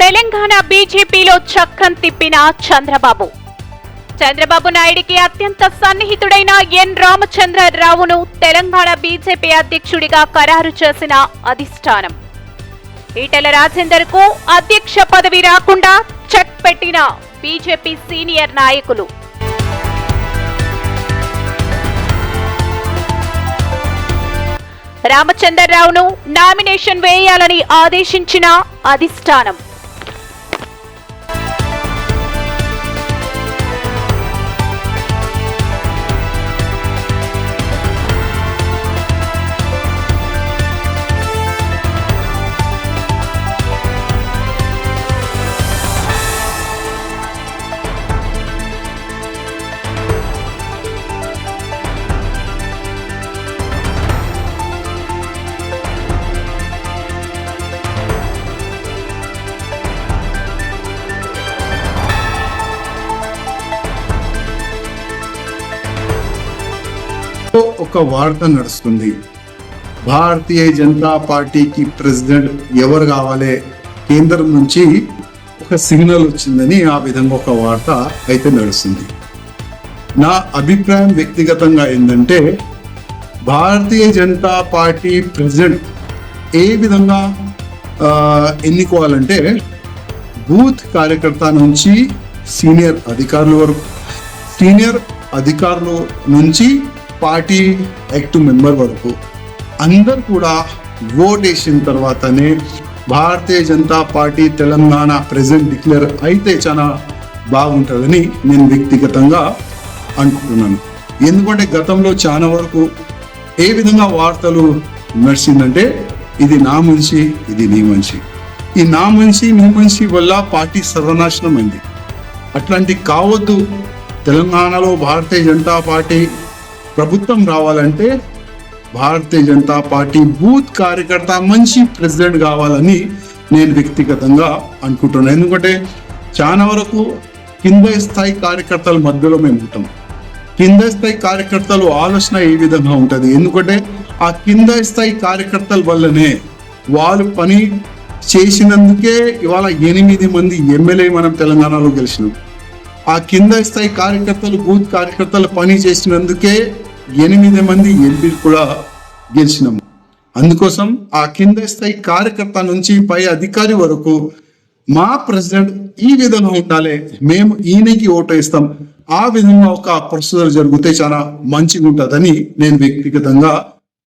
తెలంగాణ బీజేపీలో చక్కం తిప్పిన చంద్రబాబు. చంద్రబాబు నాయుడికి అత్యంత సన్నిహితుడైన ఎన్ రామచంద్రరావును తెలంగాణ బీజేపీ అధ్యక్షుడిగా ఖరారు చేసిన అధిష్టానం. ఈటెల రాజేందర్కు అధ్యక్ష పదవి రాకుండా చెక్ పెట్టిన బీజేపీ సీనియర్ నాయకులు. రామచంద్రరావును నామినేషన్ వేయాలని ఆదేశించిన అధిష్టానం. ఒక వార్త నడుస్తుంది. భారతీయ జనతా పార్టీకి ప్రెసిడెంట్ ఎవరు కావాలి? కేంద్రం నుంచి ఒక సిగ్నల్ వచ్చిందని ఆ విధంగా ఒక వార్త అయితే నడుస్తుంది. నా అభిప్రాయం వ్యక్తిగతంగా ఏంటంటే భారతీయ జనతా పార్టీ ప్రెసిడెంట్ ఏ విధంగా ఎన్నుకోవాలంటే బూత్ కార్యకర్త నుంచి సీనియర్ అధికారుల వరకు సీనియర్ అధికారుల నుంచి పార్టీ యాక్ట్ మెంబర్ వరకు. అందరు కూడా ఓట్ వేసిన తర్వాతనే Bharatiya Janata party Telangana president declare అయితే చాలా బాగుంటుందని నేను వ్యక్తిగతంగా అనుకుంటున్నాను. ఎందుకంటే గతంలో చాలా వరకు ఏ విధంగా వార్తలు నడిచిందంటే ఇది నా మనిషి ఇది నీ మనిషి. ఈ నా మనిషి నీ మనిషి వల్ల పార్టీ సర్వనాశనం అయింది. అట్లాంటి కావద్దు. తెలంగాణలో భారతీయ జనతా పార్టీ ప్రభుత్వం రావాలంటే భారతీయ జనతా పార్టీ బూత్ కార్యకర్త మంచి ప్రెసిడెంట్ కావాలని నేను వ్యక్తిగతంగా అనుకుంటున్నాను. ఎందుకంటే చాలా వరకు కింద స్థాయి కార్యకర్తల మధ్యలో మేము ఉంటాం. కింద స్థాయి కార్యకర్తలు ఆలోచన ఏ విధంగా ఉంటుంది? ఎందుకంటే ఆ కింద స్థాయి కార్యకర్తల వల్లనే వాళ్ళు పని చేసినందుకే ఇవాళ ఎనిమిది మంది ఎమ్మెల్యే మనం తెలంగాణలో గెలిచినాం. ఆ కింద స్థాయి కార్యకర్తలు బూత్ కార్యకర్తలు పని చేసినందుకే ఎనిమిది మంది ఎంపీలు కూడా గెలిచినాము అందుకోసం ఆ కింద స్థాయి కార్యకర్త నుంచి పై అధికారి వరకు మా ప్రెసిడెంట్ ఈ విధంగా ఉండాలి. మేము ఈయనకి ఓటు వేస్తాం. ఆ విధంగా ఒక ప్రొసీజర్ జరిగితే చాలా మంచిగా ఉంటుందని నేను వ్యక్తిగతంగా